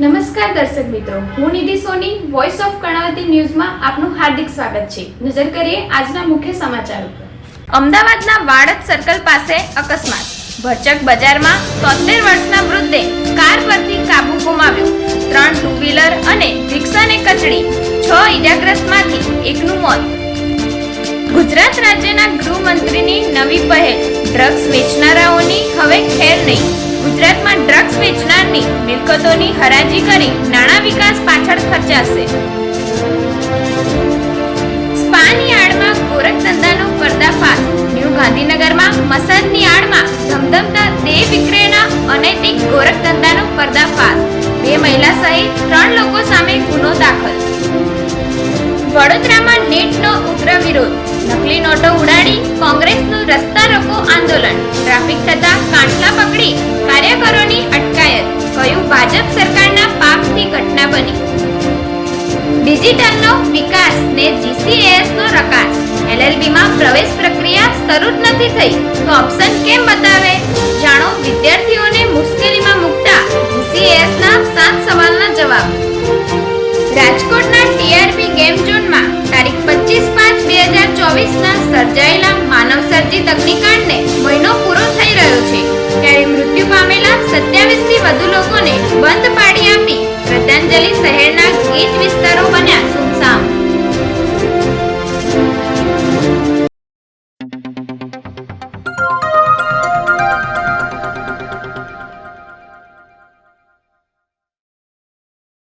નમસ્કાર દર્શક મિત્રો, હું નિધિ સોની વોઇસ ઓફ કર્ણાવતી ન્યૂઝમાં આપનું હાર્દિક સ્વાગત છે. નજર કરીએ આજના મુખ્ય સમાચાર અમદાવાદના વાડજ સર્કલ પાસે અકસ્માત. ભરચક બજારમાં તોતેર વર્ષના વૃદ્ધે કાર પરથી કાબુ ગુમાવ્યો. ત્રણ ટુ વ્હીલર અને રિક્ષાને કચડી છ ઇજાગ્રસ્તમાંથી એકનું મોત. ગુજરાત રાજ્યના ગૃહમંત્રીની નવી પહેલ. ડ્રગ્સ વેચનારાઓની હવે ખેર નહીં. ગુજરાતમાં ડ્રગ્સ વેચનારની મિલકતોની હરાજી કરી નાણાં વિકાસ પાછળ ખર્ચાશે. સ્પાની આડમાં ગોરખ ધંધાનો પર્દાફાશ. ન્યૂ ગાંધીનગરમાં મસાજની આડમાં ધમધમતા દેહ વિક્રયના અનૈતિક ગોરખ ધંધાનો પર્દાફાશ. બે મહિલા સહિત ત્રણ લોકો સામે ગુનો દાખલ. વડોદરામાં નેટનો ઉગ્ર વિરોધ. નકલી નોટો ઉડાડી કોંગ્રેસનું રસ્તા રોકો આંદોલન. ટ્રાફિક થતા કાંઠલા પકડી કાર્યકરોની થયું ભાજપ સરકારના પાપથી ઘટના બની. ડિજિટલનો વિકાસ ને જીસીએસ નો રકાસ. પ્રવેશ પ્રક્રિયા શરૂ જ નથી થઈ, તો ઓપ્શન કેમ બતાવે? જાણો વિદ્યાર્થીઓને મુશ્કેલીમાં મુકતા જીસીએસના સાત સવાલના જવાબ. રાજકોટના ટીઆરપી ગેમ ઝોનમાં તારીખ 25 5 2024 સત્યાવીસથી બંધ પાડી આપી. શ્રદ્ધાંજલિ શહેરના બનાવી